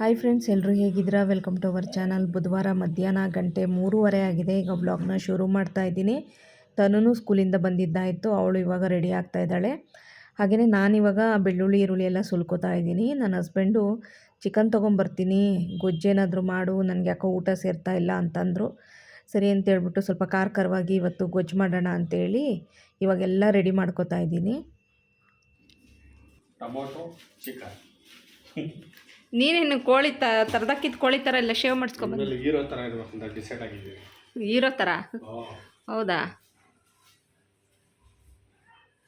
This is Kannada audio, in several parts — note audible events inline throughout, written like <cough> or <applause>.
ಹಾಯ್ ಫ್ರೆಂಡ್ಸ್ ಎಲ್ಲರೂ ಹೇಗಿದ್ದೀರಾ? ವೆಲ್ಕಮ್ ಟು ಅವರ್ ಚಾನಲ್ ಬುಧವಾರ ಮಧ್ಯಾಹ್ನ ಗಂಟೆ ಮೂರುವರೆ ಆಗಿದೆ. ಈಗ ಬ್ಲಾಗ್ನ ಶುರು ಮಾಡ್ತಾ ಇದ್ದೀನಿ. ತನೂ ಸ್ಕೂಲಿಂದ ಬಂದಿದ್ದಾಯಿತು. ಅವಳು ಇವಾಗ ರೆಡಿ ಆಗ್ತಾ ಇದ್ದಾಳೆ. ಹಾಗೆಯೇ ನಾನಿವಾಗ ಬೆಳ್ಳುಳ್ಳಿ, ಈರುಳ್ಳಿ ಎಲ್ಲ ಸುಲ್ಕೋತಾ ಇದ್ದೀನಿ. ನನ್ನ ಹಸ್ಬೆಂಡು ಚಿಕನ್ ತೊಗೊಂಬರ್ತೀನಿ. ಗೊಜ್ಜೇನಾದರೂ ಮಾಡು. ನನಗೆ ಯಾಕೋ ಊಟ ಸೇರ್ತಾ ಇಲ್ಲ ಅಂತಂದರು. ಸರಿ ಅಂತೇಳ್ಬಿಟ್ಟು ಸ್ವಲ್ಪ ಖಾರ ಖಾರವಾಗಿ ಇವತ್ತು ಗೊಜ್ಜು ಮಾಡೋಣ ಅಂತೇಳಿ ಇವಾಗೆಲ್ಲ ರೆಡಿ ಮಾಡ್ಕೋತಾ ಇದ್ದೀನಿ. ಚಿಕನ್ <laughs> ನೀನೇನು ಕೋಳಿ ತ ತರ್ದಕ್ಕಿದ್ದು ಕೋಳಿ ಥರ ಎಲ್ಲ ಶೇವ್ ಮಾಡಿಸ್ಕೊಬಂದು ಹೀರೋ ಥರ ಇರ್ಬೇಕು ಅಂತ ಡಿಸೈಡ್ ಆಗಿದ್ದೀವಿ. ಹೀರೋ ಥರ ಹೌದಾ?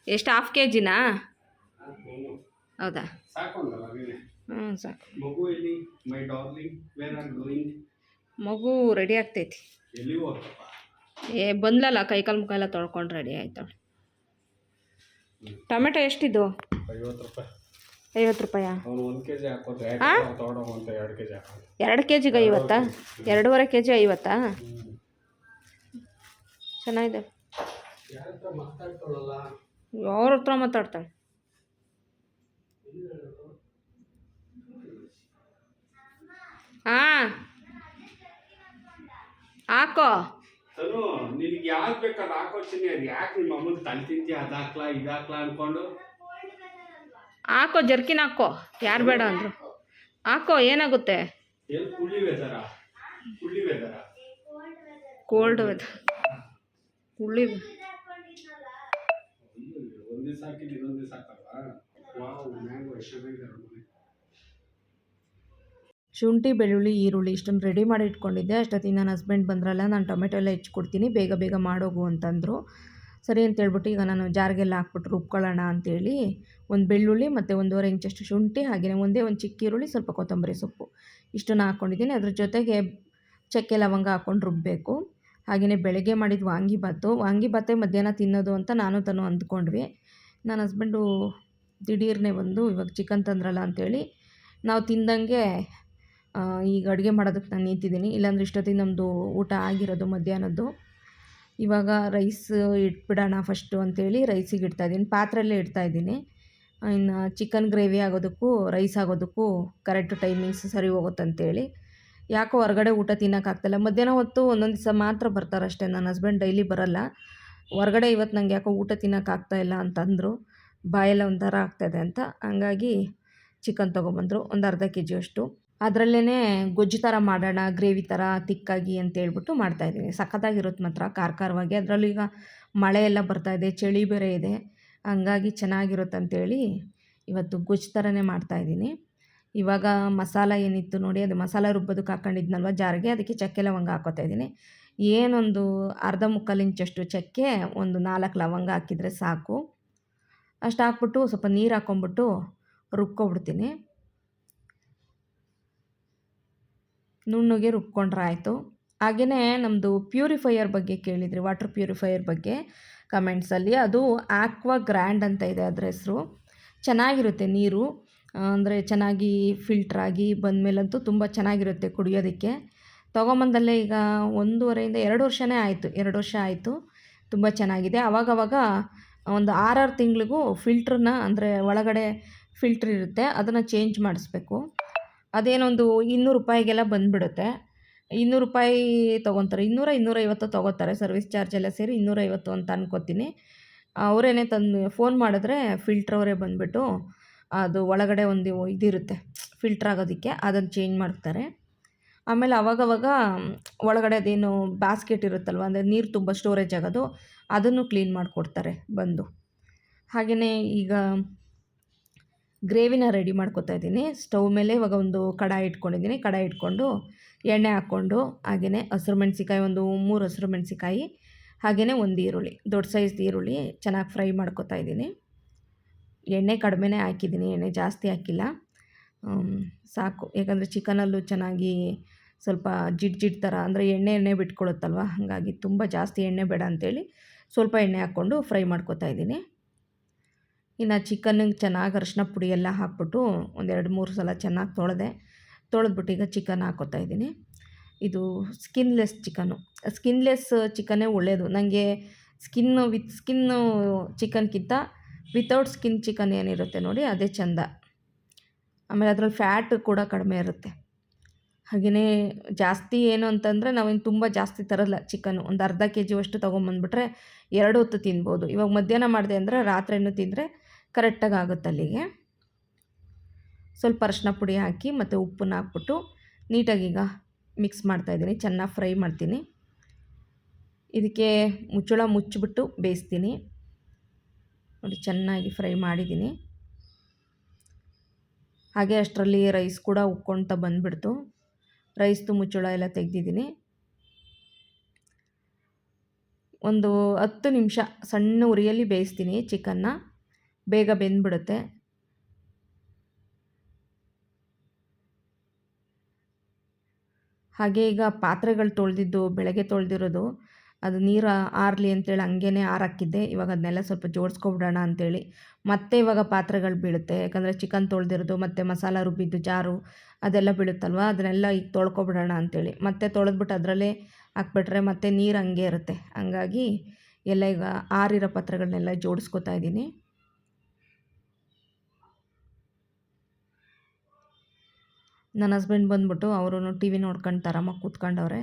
ಎಷ್ಟು ಹಾಫ್ ಕೆ ಜಿನಾ ಹೌದಾ? ಹ್ಞೂ ಸಾಕು. ಮಗು ಎಲ್ಲಿ? My darling where are going ಮಗು ರೆಡಿ ಆಗ್ತೈತಿ. ಎಲ್ಲಿ ಏ ಬಂದ್ಲಲ್ಲ ಕೈಕಾಲು ಮುಖ ಎಲ್ಲ ತೊಳ್ಕೊಂಡು ರೆಡಿ ಆಯ್ತಾಳೆ ಟೊಮೆಟೊ ಎಷ್ಟಿದ್ದು ಐವತ್ತು ರೂಪಾಯಿ. ಐವತ್ತು ರೂಪಾಯ? ಎರಡು ಕೆ ಜಿಗೆ ಐವತ್ತಾ? ಎರಡೂವರೆ ಕೆ ಜಿ ಐವತ್ತಾ ಚೆನ್ನಾಗಿದೆ. ಅವ್ರ ಹತ್ರ ಮಾತಾಡ್ತಾಳೆ. ಹಾಂ ಹಾಕೋ. ನಿನಗೆ ಯಾವ್ದು ಬೇಕಾದ್ರೆ ಹಾಕೋತೀನಿ ಅದು ಯಾಕೆ ನಿಮ್ಮ ಅಮ್ಮನ ತಲೆ ತಿಂತೀಯ ಅದು ಹಾಕ್ಲಾ ಇದು ಹಾಕ್ಲಾ ಅಂದ್ಕೊಂಡು ಹಾಕೋ ಜರ್ಕಿನ್ ಹಾಕೋ. ಯಾರು ಬೇಡ ಅಂದರು. ಹಾಕೋ ಏನಾಗುತ್ತೆ? Cold weather? ವೆದರ. ಕುಳ್ಳಿ ವೆದರ ಕೋಲ್ಡ್ ಹುಳಿ ಶುಂಠಿ ಬೆಳ್ಳುಳ್ಳಿ ಈರುಳ್ಳಿ ಇಷ್ಟನ್ನು ರೆಡಿ ಮಾಡಿ ಇಟ್ಕೊಂಡಿದ್ದೆ. ಅಷ್ಟೊತ್ತಿಗೆ ನನ್ನ ಹಸ್ಬೆಂಡ್ ಬಂದ್ರಲ್ಲ ನಾನು ಟೊಮೆಟೊ ಎಲ್ಲ ಹೆಚ್ಚಿಕೊಡ್ತೀನಿ ಬೇಗ ಬೇಗ ಮಾಡೋಗು ಅಂತಂದರು. ಸರಿ ಅಂತ ಹೇಳ್ಬಿಟ್ಟು ಈಗ ನಾನು ಜಾರಿಗೆಲ್ಲ ಹಾಕ್ಬಿಟ್ಟು ರುಬ್ಕೊಳ್ಳೋಣ ಅಂತೇಳಿ ಒಂದು ಬೆಳ್ಳುಳ್ಳಿ ಮತ್ತು ಒಂದೂವರೆ ಇಂಚಷ್ಟು ಶುಂಠಿ ಹಾಗೆಯೇ ಒಂದೇ ಒಂದು ಚಿಕ್ಕ ಈರುಳ್ಳಿ, ಸ್ವಲ್ಪ ಕೊತ್ತಂಬರಿ ಸೊಪ್ಪು. ಇಷ್ಟನ್ನು ಹಾಕ್ಕೊಂಡಿದ್ದೀನಿ. ಅದ್ರ ಜೊತೆಗೆ ಚಕ್ಕೆ ಲವಂಗ ಹಾಕ್ಕೊಂಡು ರುಬ್ಬಬೇಕು ಹಾಗೆಯೇ ಬೆಳಗ್ಗೆ ಮಾಡಿದ ವಾಂಗಿಬಾತು ವಾಂಗಿಭಾತೇ ಮಧ್ಯಾಹ್ನ ತಿನ್ನೋದು ಅಂತ ನಾನು ತಾನು ಅಂದ್ಕೊಂಡ್ವಿ. ನನ್ನ ಹಸ್ಬೆಂಡು ದಿಢೀರ್ನೆ ಬಂದು ಇವಾಗ ಚಿಕನ್ ತಂದ್ರಲ್ಲ ಅಂತೇಳಿ ನಾವು ತಿಂದಂಗೆ ಈಗ ಅಡುಗೆ ಮಾಡೋದಕ್ಕೆ ನಾನು ನಿಂತಿದ್ದೀನಿ. ಇಲ್ಲಾಂದ್ರೆ ಇಷ್ಟೊತ್ತಿಗೆ ನಮ್ಮದು ಊಟ ಆಗಿರೋದು ಮಧ್ಯಾಹ್ನದ್ದು. ಇವಾಗ ರೈಸ್ ಇಟ್ಬಿಡೋಣ ಫಸ್ಟು ಅಂತೇಳಿ ರೈಸಿಗೆ ಇಡ್ತಾಯಿದ್ದೀನಿ ಪಾತ್ರೆಯಲ್ಲೇ ಇಡ್ತಾಯಿದ್ದೀನಿ ಇನ್ನು ಚಿಕನ್ ಗ್ರೇವಿ ಆಗೋದಕ್ಕೂ ರೈಸ್ ಆಗೋದಕ್ಕೂ ಕರೆಕ್ಟ್ ಟೈಮಿಂಗ್ಸ್ ಸರಿ ಹೋಗುತ್ತಂತೇಳಿ ಯಾಕೋ ಹೊರಗಡೆ ಊಟ ತಿನ್ನೋಕ್ಕಾಗ್ತಾಯಿಲ್ಲ ಮಧ್ಯಾಹ್ನ ಹೊತ್ತು ಒಂದೊಂದು ದಿವಸ ಮಾತ್ರ ಬರ್ತಾರಷ್ಟೇ ನನ್ನ ಹಸ್ಬೆಂಡ್ ಡೈಲಿ ಬರೋಲ್ಲ. ಹೊರಗಡೆ ಇವತ್ತು ನನಗೆ ಯಾಕೋ ಊಟ ತಿನ್ನೋಕ್ಕಾಗ್ತಾಯಿಲ್ಲ ಅಂತಂದರು. ಬಾಯೆಲ್ಲ ಒಂಥರ ಆಗ್ತಾಯಿದೆ ಅಂತ. ಹಂಗಾಗಿ ಚಿಕನ್ ತೊಗೊಂಬಂದರು. ಒಂದು ಅರ್ಧ ಕೆ ಜಿಯಷ್ಟು ಅದರಲ್ಲೇ ಗೊಜ್ಜು ಥರ ಮಾಡೋಣ, ಗ್ರೇವಿ ಥರ ತಿಕ್ಕಾಗಿ ಅಂತ ಹೇಳ್ಬಿಟ್ಟು ಮಾಡ್ತಾಯಿದ್ದೀನಿ ಸಖತ್ತಾಗಿರುತ್ತೆ ಮಾತ್ರ ಖಾರ ಖಾರವಾಗಿ ಅದರಲ್ಲೂ ಈಗ ಮಳೆ ಎಲ್ಲ ಇದೆ, ಚಳಿ ಬೇರೆ ಇದೆ. ಹಂಗಾಗಿ ಚೆನ್ನಾಗಿರುತ್ತೆ ಅಂತೇಳಿ ಇವತ್ತು ಗೊಜ್ಜು ಥರನೇ ಮಾಡ್ತಾಯಿದ್ದೀನಿ ಇವಾಗ ಮಸಾಲ ಏನಿತ್ತು ನೋಡಿ, ಅದು ಮಸಾಲ ರುಬ್ಬೋದಕ್ಕೆ ಹಾಕ್ಕೊಂಡಿದ್ನಲ್ವ ಜಾರಿಗೆ, ಅದಕ್ಕೆ ಚಕ್ಕೆ ಲವಂಗ ಹಾಕೋತಾ ಇದ್ದೀನಿ. ಏನೊಂದು ಅರ್ಧ ಮುಕ್ಕಾಲು ಇಂಚಷ್ಟು ಚಕ್ಕೆ, ಒಂದು ನಾಲ್ಕು ಲವಂಗ ಹಾಕಿದರೆ ಸಾಕು. ಅಷ್ಟು ಹಾಕ್ಬಿಟ್ಟು ಸ್ವಲ್ಪ ನೀರು ಹಾಕ್ಕೊಂಬಿಟ್ಟು ರುಬ್ಕೊಬಿಡ್ತೀನಿ. ನುಣ್ಣಗೆ ರುಬ್ಕೊಂಡ್ರೆ ಆಯಿತು ಹಾಗೆಯೇ ನಮ್ಮದು ಪ್ಯೂರಿಫೈಯರ್ ಬಗ್ಗೆ ಕೇಳಿದ್ರಿ, ವಾಟರ್ ಪ್ಯೂರಿಫೈಯರ್ ಬಗ್ಗೆ ಕಮೆಂಟ್ಸಲ್ಲಿ. ಅದು ಆಕ್ವಾ ಗ್ರ್ಯಾಂಡ್ ಅಂತ ಇದೆ ಅದರ ಹೆಸರು. ಚೆನ್ನಾಗಿರುತ್ತೆ ನೀರು. ಅಂದರೆ ಚೆನ್ನಾಗಿ ಫಿಲ್ಟ್ರಾಗಿ ಬಂದಮೇಲಂತೂ ತುಂಬ ಚೆನ್ನಾಗಿರುತ್ತೆ ಕುಡಿಯೋದಕ್ಕೆ. ತೊಗೊಂಬಂದಲ್ಲೇ ಈಗ ಒಂದೂವರೆಯಿಂದ ಎರಡು ವರ್ಷನೇ ಆಯಿತು, ಎರಡು ವರ್ಷ ಆಯಿತು. ತುಂಬ ಚೆನ್ನಾಗಿದೆ. ಆವಾಗವಾಗ ಒಂದು ಆರಾರು ತಿಂಗಳಿಗೂ ಫಿಲ್ಟ್ರನ್ನ ಅಂದರೆ ಒಳಗಡೆ ಫಿಲ್ಟ್ರ್ ಇರುತ್ತೆ, ಅದನ್ನು ಚೇಂಜ್ ಮಾಡಿಸ್ಬೇಕು. ಅದೇನೊಂದು ಇನ್ನೂರು ರೂಪಾಯಿಗೆಲ್ಲ ಬಂದುಬಿಡುತ್ತೆ. ಇನ್ನೂರು ರೂಪಾಯಿ ತೊಗೊತಾರೆ. ಇನ್ನೂರ, ಇನ್ನೂರೈವತ್ತು ತೊಗೋತಾರೆ. ಸರ್ವಿಸ್ ಚಾರ್ಜ್ ಎಲ್ಲ ಸೇರಿ ಇನ್ನೂರೈವತ್ತು ಅಂತ ಅನ್ಕೋತೀನಿ. ಅವರೇನೆ ತಂದು ಫೋನ್ ಮಾಡಿದ್ರೆ ಫಿಲ್ಟ್ರ್ ಅವರೇ ಬಂದುಬಿಟ್ಟು ಅದು ಒಳಗಡೆ ಒಂದು ಇದಿರುತ್ತೆ, ಫಿಲ್ಟ್ರ್ ಆಗೋದಕ್ಕೆ ಅದನ್ನು ಚೇಂಜ್ ಮಾಡ್ತಾರೆ. ಆಮೇಲೆ ಅವಾಗವಾಗ ಒಳಗಡೆ ಅದೇನು ಬಾಸ್ಕೆಟ್ ಇರುತ್ತಲ್ವ, ಅಂದರೆ ನೀರು ತುಂಬ ಸ್ಟೋರೇಜ್ ಆಗೋದು, ಅದನ್ನು ಕ್ಲೀನ್ ಮಾಡಿಕೊಡ್ತಾರೆ ಬಂದು. ಹಾಗೆಯೇ ಈಗ ಗ್ರೇವಿನ ರೆಡಿ ಮಾಡ್ಕೊತಾ ಇದ್ದೀನಿ. ಸ್ಟವ್ ಮೇಲೆ ಇವಾಗ ಒಂದು ಕಡಾಯಿ ಇಟ್ಕೊಂಡಿದ್ದೀನಿ. ಕಡಾಯಿ ಇಟ್ಕೊಂಡು ಎಣ್ಣೆ ಹಾಕ್ಕೊಂಡು ಹಾಗೆಯೇ ಹಸಿರು ಮೆಣಸಿಕಾಯಿ ಒಂದು ಮೂರು ಹಸಿರು ಮೆಣಸಿಕಾಯಿ ಹಾಗೆಯೇ ಒಂದು ಈರುಳ್ಳಿ, ದೊಡ್ಡ ಸೈಜ್ದು ಈರುಳ್ಳಿ ಚೆನ್ನಾಗಿ ಫ್ರೈ ಮಾಡ್ಕೊತಾ ಇದ್ದೀನಿ. ಎಣ್ಣೆ ಕಡಿಮೆನೇ ಹಾಕಿದ್ದೀನಿ. ಎಣ್ಣೆ ಜಾಸ್ತಿ ಹಾಕಿಲ್ಲ. ಸಾಕು. ಯಾಕಂದರೆ ಚಿಕನಲ್ಲೂ ಚೆನ್ನಾಗಿ ಸ್ವಲ್ಪ ಜಿಡ್ ಜಿಡ್ ಥರ, ಅಂದರೆ ಎಣ್ಣೆ ಎಣ್ಣೆ ಬಿಟ್ಕೊಳುತ್ತಲ್ವ? ಹಾಗಾಗಿ ತುಂಬ ಜಾಸ್ತಿ ಎಣ್ಣೆ ಬೇಡ ಅಂತೇಳಿ ಸ್ವಲ್ಪ ಎಣ್ಣೆ ಹಾಕ್ಕೊಂಡು ಫ್ರೈ ಮಾಡ್ಕೊತಾ ಇದ್ದೀನಿ. ಇನ್ನು ಚಿಕನ್ನಿಗೆ ಚೆನ್ನಾಗಿ ಅರಿಶಿನ ಪುಡಿ ಎಲ್ಲ ಹಾಕ್ಬಿಟ್ಟು ಒಂದೆರಡು ಮೂರು ಸಲ ಚೆನ್ನಾಗಿ ತೊಳೆದೆ, ತೊಳೆದ್ಬಿಟ್ಟು ಈಗ ಚಿಕನ್ ಹಾಕೋತಾ ಇದ್ದೀನಿ. ಇದು ಸ್ಕಿನ್ಲೆಸ್ ಚಿಕನು ಸ್ಕಿನ್ಲೆಸ್ ಚಿಕನ್ನೇ ಒಳ್ಳೆಯದು ನನಗೆ ಸ್ಕಿನ್ನು ವಿತ್ ಸ್ಕಿನ್ನು ಚಿಕನ್ಗಿಂತ ವಿತೌಟ್ ಸ್ಕಿನ್ ಚಿಕನ್ ಏನಿರುತ್ತೆ ನೋಡಿ, ಅದೇ ಚೆಂದ. ಆಮೇಲೆ ಅದರಲ್ಲಿ ಫ್ಯಾಟ್ ಕೂಡ ಕಡಿಮೆ ಇರುತ್ತೆ. ಹಾಗೆಯೇ ಜಾಸ್ತಿ ಏನು ಅಂತಂದರೆ ನಾವೇನು ತುಂಬ ಜಾಸ್ತಿ ತರಲ್ಲ ಚಿಕನ್ನು. ಒಂದು ಅರ್ಧ ಕೆ ಜಿಯಷ್ಟು ತೊಗೊಂಬಂದ್ಬಿಟ್ರೆ ಎರಡು ಹೊತ್ತು ತಿನ್ಬೋದು. ಇವಾಗ ಮಧ್ಯಾಹ್ನ ಮಾಡಿದೆ ಅಂದರೆ ರಾತ್ರಿನೂ ತಿಂದರೆ ಕರೆಕ್ಟಾಗಿ ಆಗುತ್ತೆ ಅಲ್ಲಿಗೆ. ಸ್ವಲ್ಪ ಅರಶಿನ ಪುಡಿ ಹಾಕಿ ಮತ್ತು ಉಪ್ಪನ್ನು ಹಾಕ್ಬಿಟ್ಟು ನೀಟಾಗಿ ಈಗ ಮಿಕ್ಸ್ ಮಾಡ್ತಾಯಿದ್ದೀನಿ ಚೆನ್ನಾಗಿ ಫ್ರೈ ಮಾಡ್ತೀನಿ. ಇದಕ್ಕೆ ಮುಚ್ಚಳ ಮುಚ್ಚಿಬಿಟ್ಟು ಬೇಯಿಸ್ತೀನಿ. ನೋಡಿ, ಚೆನ್ನಾಗಿ ಫ್ರೈ ಮಾಡಿದ್ದೀನಿ. ಹಾಗೆ ಅಷ್ಟರಲ್ಲಿ ರೈಸ್ ಕೂಡ ಉಕ್ಕೊಳ್ತಾ ಬಂದುಬಿಡ್ತು. ರೈಸ್ದು ಮುಚ್ಚಳ ಎಲ್ಲ ತೆಗೆದಿದ್ದೀನಿ. ಒಂದು ಹತ್ತು ನಿಮಿಷ ಸಣ್ಣ ಉರಿಯಲ್ಲಿ ಬೇಯಿಸ್ತೀನಿ ಚಿಕನ್ನ. ಬೇಗ ಬೆಂದ್ಬಿಡುತ್ತೆ. ಹಾಗೆ ಈಗ ಪಾತ್ರೆಗಳು ತೊಳೆದಿದ್ದು, ಬೆಳಗ್ಗೆ ತೊಳೆದಿರೋದು, ಅದು ನೀರು ಆರಲಿ ಅಂತೇಳಿ ಹಂಗೇ ಆರಾಕಿದ್ದೆ. ಇವಾಗ ಅದನ್ನೆಲ್ಲ ಸ್ವಲ್ಪ ಜೋಡಿಸ್ಕೊಬಿಡೋಣ ಅಂತೇಳಿ. ಮತ್ತೆ ಇವಾಗ ಪಾತ್ರೆಗಳು ಬೀಳುತ್ತೆ. ಯಾಕಂದರೆ ಚಿಕನ್ ತೊಳೆದಿರೋದು, ಮತ್ತು ಮಸಾಲ ರುಬ್ಬಿದ್ದು, ಜಾರು ಅದೆಲ್ಲ ಬೀಳುತ್ತಲ್ವ? ಅದನ್ನೆಲ್ಲ ಈಗ ತೊಳ್ಕೊಬಿಡೋಣ ಅಂತೇಳಿ. ಮತ್ತೆ ತೊಳೆದ್ಬಿಟ್ಟು ಅದರಲ್ಲೇ ಹಾಕ್ಬಿಟ್ರೆ ಮತ್ತೆ ನೀರು ಹಂಗೆ ಇರುತ್ತೆ. ಹಂಗಾಗಿ ಎಲ್ಲ ಈಗ ಆರಿರೋ ಪಾತ್ರೆಗಳನ್ನೆಲ್ಲ ಜೋಡಿಸ್ಕೊತಾ ಇದ್ದೀನಿ. ನನ್ನ ಹಸ್ಬೆಂಡ್ ಬಂದ್ಬಿಟ್ಟು ಅವರು ಟಿ ವಿ ನೋಡ್ಕೊಂಡು ಆರಾಮಾಗಿ ಕೂತ್ಕೊಂಡವ್ರೆ.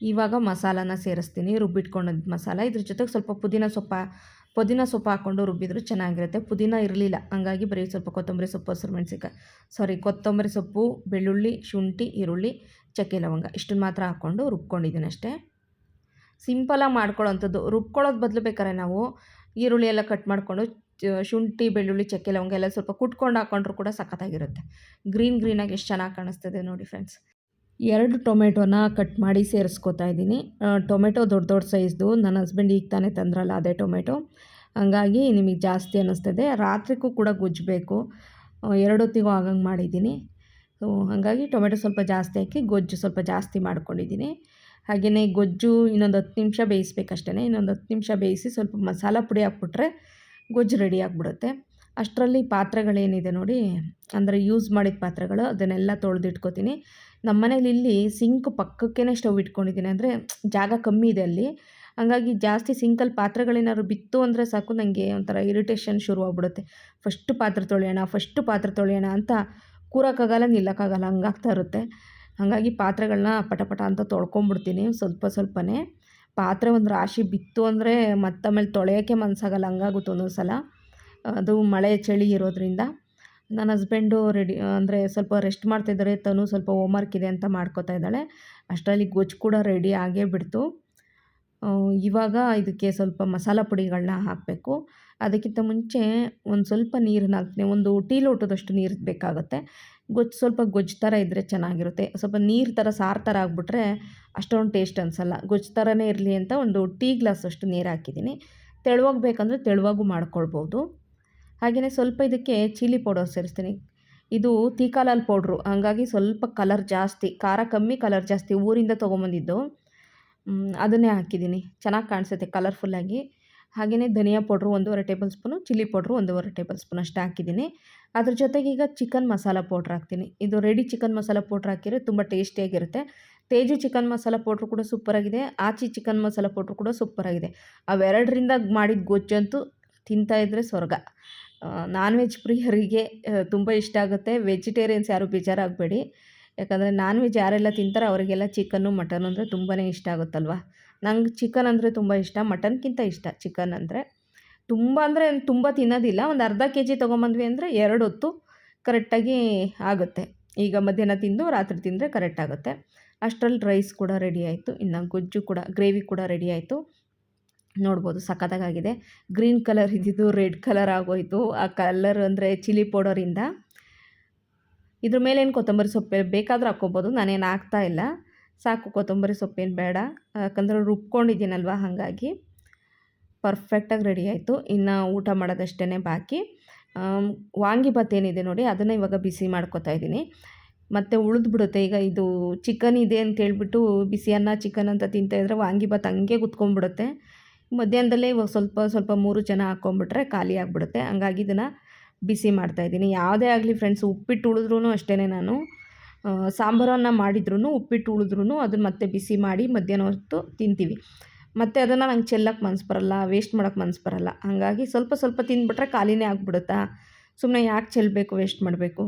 ಇವಾಗ ಮಸಾಲಾನ ಸೇರಿಸ್ತೀನಿ ರುಬ್ಬಿಟ್ಕೊಂಡದ್ದು ಮಸಾಲ. ಇದ್ರ ಜೊತೆಗೆ ಸ್ವಲ್ಪ ಪುದೀನ ಸೊಪ್ಪ, ಪುದೀನ ಸೊಪ್ಪು ಹಾಕ್ಕೊಂಡು ರುಬ್ಬಿದ್ರು ಚೆನ್ನಾಗಿರುತ್ತೆ. ಪುದೀನ ಇರಲಿಲ್ಲ, ಹಂಗಾಗಿ ಬರೀ ಸ್ವಲ್ಪ ಕೊತ್ತಂಬರಿ ಸೊಪ್ಪು, ಹಸಿರು ಮೆಣಸಿನ್ಕಾಯಿ ಸಾರಿ ಕೊತ್ತಂಬರಿ ಸೊಪ್ಪು, ಬೆಳ್ಳುಳ್ಳಿ, ಶುಂಠಿ, ಈರುಳ್ಳಿ, ಚಕ್ಕೆ ಲವಂಗ ಇಷ್ಟನ್ನು ಮಾತ್ರ ಹಾಕ್ಕೊಂಡು ರುಬ್ಕೊಂಡಿದ್ದೀನಿ ಅಷ್ಟೇ. ಸಿಂಪಲಾಗಿ ಮಾಡ್ಕೊಳ್ಳೋವಂಥದ್ದು ರುಬ್ಕೊಳ್ಳೋದು ಬದಲು ಬೇಕಾದ್ರೆ ನಾವು ಈರುಳ್ಳಿ ಎಲ್ಲ ಕಟ್ ಮಾಡಿಕೊಂಡು ಶುಂಠಿ, ಬೆಳ್ಳುಳ್ಳಿ, ಚಕ್ಕೆ, ಲವಂಗ ಎಲ್ಲ ಸ್ವಲ್ಪ ಕುಟ್ಕೊಂಡು ಹಾಕೊಂಡ್ರು ಕೂಡ ಸಖತ್ತಾಗಿರುತ್ತೆ. ಗ್ರೀನ್ ಗ್ರೀನಾಗಿ ಎಷ್ಟು ಚೆನ್ನಾಗಿ ಕಾಣಿಸ್ತದೆ ನೋಡಿ ಫ್ರೆಂಡ್ಸ್. ಎರಡು ಟೊಮೆಟೊನ ಕಟ್ ಮಾಡಿ ಸೇರಿಸ್ಕೊತಾ ಇದ್ದೀನಿ. ಟೊಮೆಟೊ ದೊಡ್ಡ ದೊಡ್ಡ ಸೈಜ್ದು. ನನ್ನ ಹಸ್ಬೆಂಡ್ ಈಗ ತಾನೇ ತಂದ್ರಲ್ಲ ಅದೇ ಟೊಮೆಟೊ. ಹಂಗಾಗಿ ನಿಮಗೆ ಜಾಸ್ತಿ ಅನ್ನಿಸ್ತದೆ. ರಾತ್ರಿಗೂ ಕೂಡ ಗುಜ್ಜಬೇಕು. ಎರಡು ಹೊತ್ತಿಗೂ ಆಗಂಗೆ ಮಾಡಿದ್ದೀನಿ. ಸೊ, ಹಾಗಾಗಿ ಟೊಮೆಟೊ ಸ್ವಲ್ಪ ಜಾಸ್ತಿ ಹಾಕಿ ಗೊಜ್ಜು ಸ್ವಲ್ಪ ಜಾಸ್ತಿ ಮಾಡ್ಕೊಂಡಿದ್ದೀನಿ. ಹಾಗೆಯೇ ಗೊಜ್ಜು ಇನ್ನೊಂದು ಹತ್ತು ನಿಮಿಷ ಬೇಯಿಸ್ಬೇಕಷ್ಟೇ ಇನ್ನೊಂದು ಹತ್ತು ನಿಮಿಷ ಬೇಯಿಸಿ ಸ್ವಲ್ಪ ಮಸಾಲ ಪುಡಿ ಹಾಕ್ಬಿಟ್ರೆ ಗೊಜ್ಜು ರೆಡಿ ಆಗಿಬಿಡುತ್ತೆ. ಅಷ್ಟರಲ್ಲಿ ಪಾತ್ರೆಗಳೇನಿದೆ ನೋಡಿ, ಅಂದರೆ ಯೂಸ್ ಮಾಡಿದ ಪಾತ್ರೆಗಳು, ಅದನ್ನೆಲ್ಲ ತೊಳೆದಿಟ್ಕೋತೀನಿ. ನಮ್ಮ ಮನೇಲಿ ಇಲ್ಲಿ ಸಿಂಕ್ ಪಕ್ಕಕ್ಕೇ ಸ್ಟವ್ ಇಟ್ಕೊಂಡಿದ್ದೀನಿ. ಅಂದರೆ ಜಾಗ ಕಮ್ಮಿ ಇದೆ ಅಲ್ಲಿ. ಹಾಗಾಗಿ ಜಾಸ್ತಿ ಸಿಂಕಲ್ಲಿ ಪಾತ್ರೆಗಳೇನಾದ್ರು ಬಿತ್ತು ಅಂದರೆ ಸಾಕು ನನಗೆ ಒಂಥರ ಇರಿಟೇಷನ್ ಶುರುವಾಗ್ಬಿಡುತ್ತೆ ಫಸ್ಟ್ ಪಾತ್ರೆ ತೊಳೆಯೋಣ ಫಸ್ಟ್ ಪಾತ್ರೆ ತೊಳೆಯೋಣ ಅಂತ ಕೂರೋಕ್ಕಾಗಲ್ಲ, ನಿಲ್ಲಕ್ಕಾಗಲ್ಲ, ಹಂಗಾಗ್ತಾ ಇರುತ್ತೆ. ಹಾಗಾಗಿ ಪಾತ್ರೆಗಳನ್ನ ಪಟಪಟ ಪಟ ಅಂತ ತೊಳ್ಕೊಂಬಿಡ್ತೀನಿ, ಸ್ವಲ್ಪ ಸ್ವಲ್ಪನೇ. ಪಾತ್ರೆ ಒಂದು ರಾಶಿ ಬಿತ್ತು ಅಂದರೆ ಮತ್ತಮೇಲೆ ತೊಳೆಯೋಕ್ಕೆ ಮನಸ್ಸಾಗಲ್ಲ ಹಂಗಾಗುತ್ತೆ ಒಂದೊಂದು ಸಲ. ಅದು ಮಳೆ, ಚಳಿ ಇರೋದ್ರಿಂದ. ನನ್ನ ಹಸ್ಬೆಂಡು ರೆಡಿ ಅಂದರೆ ಸ್ವಲ್ಪ ರೆಸ್ಟ್ ಮಾಡ್ತಿದ್ದಾರೆ ತನು ಸ್ವಲ್ಪ ಹೋಮ್ವರ್ಕ್ ಇದೆ ಅಂತ ಮಾಡ್ಕೋತಾ ಇದ್ದಾಳೆ. ಅಷ್ಟರಲ್ಲಿ ಗೊಜ್ಜು ಕೂಡ ರೆಡಿ ಆಗೇ ಬಿಡ್ತು. ಇವಾಗ ಇದಕ್ಕೆ ಸ್ವಲ್ಪ ಮಸಾಲ ಪುಡಿಗಳನ್ನ ಹಾಕಬೇಕು. ಅದಕ್ಕಿಂತ ಮುಂಚೆ ಒಂದು ಸ್ವಲ್ಪ ನೀರನ್ನ ಹಾಕ್ತೀನಿ. ಒಂದು ಟೀ ಲೋಟದಷ್ಟು ನೀರು ಬೇಕಾಗುತ್ತೆ. ಗೊಜ್ಜು ಸ್ವಲ್ಪ ಗೊಜ್ಜು ಥರ ಇದ್ದರೆ ಚೆನ್ನಾಗಿರುತ್ತೆ. ಸ್ವಲ್ಪ ನೀರು ಥರ ಸಾರು ಥರ ಆಗಿಬಿಟ್ರೆ ಅಷ್ಟೊಂದು ಟೇಸ್ಟ್ ಅನಿಸಲ್ಲ. ಗೊಜ್ಜು ಥರನೇ ಇರಲಿ ಅಂತ ಒಂದು ಟೀ ಗ್ಲಾಸಷ್ಟು ನೀರು ಹಾಕಿದ್ದೀನಿ. ತೆಳುವಾಗಿ ಬೇಕಂದರೆ ತೆಳುವಾಗೂ ಮಾಡ್ಕೊಳ್ಬೋದು. ಹಾಗೆಯೇ ಸ್ವಲ್ಪ ಇದಕ್ಕೆ ಚಿಲ್ಲಿ ಪೌಡರ್ ಸೇರಿಸ್ತೀನಿ. ಇದು ತೀಕಾಲಾಲ್ ಪೌಡ್ರು. ಹಾಗಾಗಿ ಸ್ವಲ್ಪ ಕಲರ್ ಜಾಸ್ತಿ, ಖಾರ ಕಮ್ಮಿ ಕಲರ್ ಜಾಸ್ತಿ ಊರಿಂದ ತೊಗೊಂಬಂದಿದ್ದು ಅದನ್ನೇ ಹಾಕಿದ್ದೀನಿ. ಚೆನ್ನಾಗಿ ಕಾಣಿಸುತ್ತೆ ಕಲರ್ಫುಲ್ಲಾಗಿ ಹಾಗೆಯೇ ಧನಿಯಾ ಪೌಡ್ರು ಒಂದೂವರೆ ಟೇಬಲ್ ಸ್ಪೂನು, ಚಿಲ್ಲಿ ಪೌಡ್ರು ಒಂದೂವರೆ ಟೇಬಲ್ ಸ್ಪೂನ್ ಅಷ್ಟು ಹಾಕಿದ್ದೀನಿ. ಅದ್ರ ಜೊತೆಗೆ ಈಗ ಚಿಕನ್ ಮಸಾಲ ಪೌಡ್ರ್ ಹಾಕ್ತೀನಿ. ಇದು ರೆಡಿ ಚಿಕನ್ ಮಸಾಲ ಪೌಡ್ರ್ ಹಾಕಿದರೆ ತುಂಬ ಟೇಸ್ಟಿಯಾಗಿರುತ್ತೆ. ತೇಜು ಚಿಕನ್ ಮಸಾಲ ಪೌಡ್ರು ಕೂಡ ಸೂಪರಾಗಿದೆ ಆಚಿ ಚಿಕನ್ ಮಸಾಲ ಪೌಡ್ರು ಕೂಡ ಸೂಪರಾಗಿದೆ ಅವೆರಡರಿಂದ ಮಾಡಿದ ಗೊಜ್ಜಂತೂ ತಿಂತಾಯಿದ್ರೆ ಸ್ವರ್ಗ. ನಾನ್ ವೆಜ್ ಪ್ರಿಯರಿಗೆ ತುಂಬ ಇಷ್ಟ ಆಗುತ್ತೆ. ವೆಜಿಟೇರಿಯನ್ಸ್ ಯಾರು ಬೇಜಾರಾಗಬೇಡಿ. ಯಾಕಂದರೆ ನಾನ್ ವೆಜ್ ಯಾರೆಲ್ಲ ತಿಂತಾರೋ ಅವರಿಗೆಲ್ಲ ಚಿಕನ್ನು ಮಟನ್ ಅಂದರೆ ತುಂಬಾ ಇಷ್ಟ ಆಗುತ್ತಲ್ವ? ನಂಗೆ ಚಿಕನ್ ಅಂದರೆ ತುಂಬ ಇಷ್ಟ ಮಟನ್ಗಿಂತ ಇಷ್ಟ. ಚಿಕನ್ ಅಂದರೆ ತುಂಬ ಅಂದರೆ ತುಂಬ ತಿನ್ನೋದಿಲ್ಲ, ಒಂದು ಅರ್ಧ ಕೆ ಜಿ ತೊಗೊಂಬಂದ್ವಿ ಅಂದರೆ ಎರಡು ಹೊತ್ತು ಕರೆಕ್ಟಾಗಿ ಆಗುತ್ತೆ. ಈಗ ಮಧ್ಯಾಹ್ನ ತಿಂದು ರಾತ್ರಿ ತಿಂದರೆ ಕರೆಕ್ಟ್ ಆಗುತ್ತೆ. ಅಷ್ಟರಲ್ಲಿ ರೈಸ್ ಕೂಡ ರೆಡಿ ಆಯಿತು, ಇನ್ನು ಗೊಜ್ಜು ಕೂಡ, ಗ್ರೇವಿ ಕೂಡ ರೆಡಿ ಆಯಿತು. ನೋಡ್ಬೋದು ಸಖತ್ತಾಗಿದೆ ಗ್ರೀನ್ ಕಲರ್ ಇದ್ದಿದ್ದು ರೆಡ್ ಕಲರ್ ಆಗೋಯಿತು. ಆ ಕಲರ್ ಅಂದರೆ ಚಿಲ್ಲಿ ಪೌಡರಿಂದ. ಇದ್ರ ಏನು ಕೊತ್ತಂಬರಿ ಸೊಪ್ಪು ಬೇಕಾದರೂ ಹಾಕ್ಕೋಬೋದು ನಾನೇನು ಹಾಕ್ತಾ ಇಲ್ಲ. ಸಾಕು, ಕೊತ್ತಂಬರಿ ಸೊಪ್ಪೇನು ಬೇಡ. ಯಾಕಂದರೆ ರುಬ್ಕೊಂಡಿದ್ದೀನಲ್ವ, ಹಾಗಾಗಿ. ಪರ್ಫೆಕ್ಟಾಗಿ ರೆಡಿ ಆಯಿತು. ಇನ್ನು ಊಟ ಮಾಡೋದಷ್ಟೇ ಬಾಕಿ. ವಾಂಗಿಭಾತ್ ಏನಿದೆ ನೋಡಿ, ಅದನ್ನು ಇವಾಗ ಬಿಸಿ ಮಾಡ್ಕೊತಾ ಇದ್ದೀನಿ. ಮತ್ತು ಉಳಿದ್ಬಿಡುತ್ತೆ. ಈಗ ಇದು ಚಿಕನ್ ಇದೆ ಅಂತ ಹೇಳ್ಬಿಟ್ಟು ಬಿಸಿ ಅನ್ನ ಚಿಕನ್ ಅಂತ ತಿಂತಾಯಿದ್ರೆ ವಾಂಗಿಭಾತ್ ಹಂಗೆ ಕುತ್ಕೊಂಡ್ಬಿಡುತ್ತೆ. ಮಧ್ಯಾಹ್ನದಲ್ಲೇ ಇವಾಗ ಸ್ವಲ್ಪ ಸ್ವಲ್ಪ ಮೂರು ಜನ ಹಾಕ್ಕೊಂಬಿಟ್ರೆ ಖಾಲಿ ಆಗಿಬಿಡುತ್ತೆ. ಹಂಗಾಗಿ ಇದನ್ನು ಬಿಸಿ ಮಾಡ್ತಾಯಿದ್ದೀನಿ ಯಾವುದೇ ಆಗಲಿ ಫ್ರೆಂಡ್ಸ್ ಉಪ್ಪಿಟ್ಟು ಉಳಿದ್ರೂ ಅಷ್ಟೇ ನಾನು. ಸಾಂಬಾರನ್ನು ಮಾಡಿದ್ರೂ ಉಪ್ಪಿಟ್ಟು ಉಳಿದ್ರೂ ಅದನ್ನು ಮತ್ತೆ ಬಿಸಿ ಮಾಡಿ ಮಧ್ಯಾಹ್ನ ಹೊತ್ತು ತಿಂತೀವಿ. ಮತ್ತು ಅದನ್ನು ನಂಗೆ ಚೆಲ್ಲಕ್ಕೆ ಮನ್ಸು ಬರಲ್ಲ ವೇಸ್ಟ್ ಮಾಡೋಕ್ಕೆ ಮನ್ಸು ಬರಲ್ಲ. ಹಾಗಾಗಿ ಸ್ವಲ್ಪ ಸ್ವಲ್ಪ ತಿಂದುಬಿಟ್ರೆ ಖಾಲಿನೇ ಆಗಿಬಿಡುತ್ತಾ? ಸುಮ್ಮನೆ ಯಾಕೆ ಚೆಲ್ಲಬೇಕು ವೇಸ್ಟ್ ಮಾಡಬೇಕು?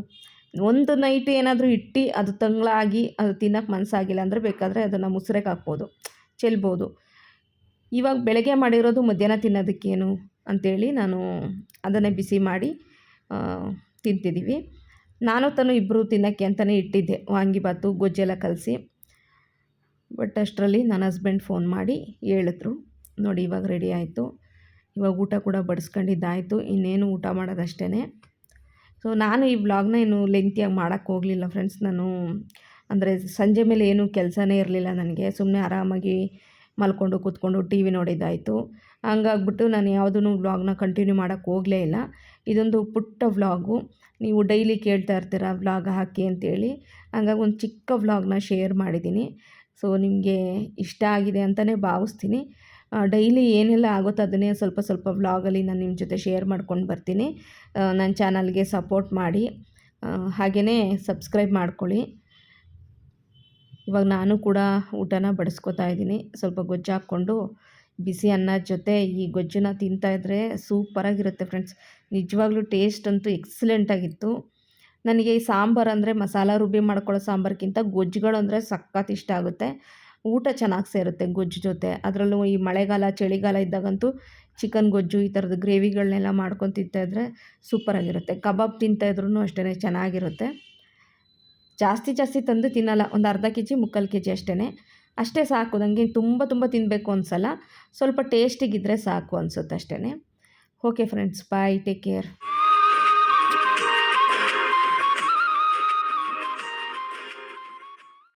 ಒಂದು ನೈಟ್ ಏನಾದರೂ ಇಟ್ಟು ಅದು ತಂಗಳಾಗಿ ಅದು ತಿನ್ನೋಕ್ಕೆ ಮನಸ್ಸಾಗಿಲ್ಲ ಅಂದರೆ ಬೇಕಾದರೆ ಅದನ್ನು ಮುಸ್ರೆಗೆ ಹಾಕ್ಬೋದು, ಚೆಲ್ಬೋದು. ಇವಾಗ ಬೆಳಗ್ಗೆ ಮಾಡಿರೋದು ಮಧ್ಯಾಹ್ನ ತಿನ್ನೋದಕ್ಕೇನು ಅಂಥೇಳಿ ನಾನು ಅದನ್ನೇ ಬಿಸಿ ಮಾಡಿ ತಿಂತಿದ್ದೀವಿ ನಾನು ತಾನು ಇಬ್ಬರು ತಿನ್ನೋಕ್ಕೆ ಅಂತಲೇ ಇಟ್ಟಿದ್ದೆ ವಾಂಗಿಬಾತು ಗೊಜ್ಜೆಲ್ಲ ಕಲಸಿ. ಬಟ್ ಅಷ್ಟರಲ್ಲಿ ನನ್ನ ಹಸ್ಬೆಂಡ್ ಫೋನ್ ಮಾಡಿ ಹೇಳಿದ್ರು, ನೋಡಿ ಇವಾಗ ರೆಡಿ ಆಯಿತು. ಇವಾಗ ಊಟ ಕೂಡ ಬಡಿಸ್ಕೊಂಡಿದ್ದಾಯಿತು, ಇನ್ನೇನು ಊಟ ಮಾಡೋದಷ್ಟೇ ಸೊ, ನಾನು ಈ ವ್ಲಾಗ್ನ ಏನು ಲೆಂತಿಯಾಗಿ ಮಾಡೋಕ್ಕೆ ಹೋಗಲಿಲ್ಲ ಫ್ರೆಂಡ್ಸ್. ನಾನು ಅಂದರೆ ಸಂಜೆ ಮೇಲೆ ಏನೂ ಕೆಲಸನೇ ಇರಲಿಲ್ಲ ನನಗೆ. ಸುಮ್ಮನೆ ಆರಾಮಾಗಿ ಮಲ್ಕೊಂಡು ಕೂತ್ಕೊಂಡು ಟಿ ವಿ ನೋಡಿದ್ದಾಯಿತು. ಹಂಗಾಗ್ಬಿಟ್ಟು ನಾನು ಯಾವುದೂ ವ್ಲಾಗ್ನ ಕಂಟಿನ್ಯೂ ಮಾಡೋಕ್ಕೆ ಹೋಗಲೇ ಇಲ್ಲ. ಇದೊಂದು ಪುಟ್ಟ ವ್ಲಾಗು. ನೀವು ಡೈಲಿ ಕೇಳ್ತಾ ಇರ್ತೀರ ವ್ಲಾಗ್ ಹಾಕಿ ಅಂತೇಳಿ. ಹಂಗಾಗಿ ಒಂದು ಚಿಕ್ಕ ವ್ಲಾಗ್ನ ಶೇರ್ ಮಾಡಿದ್ದೀನಿ. ಸೊ, ನಿಮಗೆ ಇಷ್ಟ ಆಗಿದೆ ಅಂತಲೇ ಭಾವಿಸ್ತೀನಿ. ಡೈಲಿ ಏನೆಲ್ಲ ಆಗುತ್ತೋ ಅದನ್ನೇ ಸ್ವಲ್ಪ ಸ್ವಲ್ಪ ವ್ಲಾಗಲ್ಲಿ ನಾನು ನಿಮ್ಮ ಜೊತೆ ಶೇರ್ ಮಾಡ್ಕೊಂಡು ಬರ್ತೀನಿ. ನನ್ನ ಚಾನಲ್ಗೆ ಸಪೋರ್ಟ್ ಮಾಡಿ. ಹಾಗೆಯೇ ಸಬ್ಸ್ಕ್ರೈಬ್ ಮಾಡ್ಕೊಳ್ಳಿ. ಇವಾಗ ನಾನು ಕೂಡ ಊಟನ ಬಡಿಸ್ಕೊತಾ ಇದ್ದೀನಿ. ಸ್ವಲ್ಪ ಗೊಜ್ಜು ಹಾಕ್ಕೊಂಡು ಬಿಸಿ ಅನ್ನ ಜೊತೆ ಈ ಗೊಜ್ಜನ್ನ ತಿಂತಾಯಿದ್ರೆ ಸೂಪರಾಗಿರುತ್ತೆ ಫ್ರೆಂಡ್ಸ್. ನಿಜವಾಗ್ಲೂ ಟೇಸ್ಟ್ ಅಂತೂ ಎಕ್ಸಲೆಂಟಾಗಿತ್ತು ನನಗೆ ಈ ಸಾಂಬಾರು ಅಂದರೆ ಮಸಾಲ ರುಬ್ಬಿ ಮಾಡ್ಕೊಳ್ಳೋ ಸಾಂಬಾರ್ಗಿಂತ ಗೊಜ್ಜುಗಳು ಅಂದರೆ ಸಖತ್ ಇಷ್ಟ ಆಗುತ್ತೆ. ಊಟ ಚೆನ್ನಾಗಿ ಸೇರುತ್ತೆ ಗೊಜ್ಜು ಜೊತೆ. ಅದರಲ್ಲೂ ಈ ಮಳೆಗಾಲ, ಚಳಿಗಾಲ ಇದ್ದಾಗಂತೂ ಚಿಕನ್ ಗೊಜ್ಜು ಈ ಥರದ ಗ್ರೇವಿಗಳನ್ನೆಲ್ಲ ಮಾಡ್ಕೊಂಡು ತಿಂತಾಯಿದ್ರೆ ಸೂಪರಾಗಿರುತ್ತೆ ಕಬಾಬ್ ತಿಂತಾಯಿದ್ರೂ ಅಷ್ಟೇ ಚೆನ್ನಾಗಿರುತ್ತೆ. ಜಾಸ್ತಿ ಜಾಸ್ತಿ ತಂದು ತಿನ್ನಲ್ಲ, ಒಂದು ಅರ್ಧ ಕೆ ಜಿ ಮುಕ್ಕಾಲು ಕೆ ಜಿ ಅಷ್ಟೇ ಅಷ್ಟೇ ಸಾಕು ನನಗೆ ತುಂಬ ತುಂಬ ತಿನ್ನಬೇಕು ಅನ್ಸಲ್ಲ. ಸ್ವಲ್ಪ ಟೇಸ್ಟಿಗಿದ್ದರೆ ಸಾಕು ಅನಿಸುತ್ತೆ ಅಷ್ಟೇ okay friends bye take care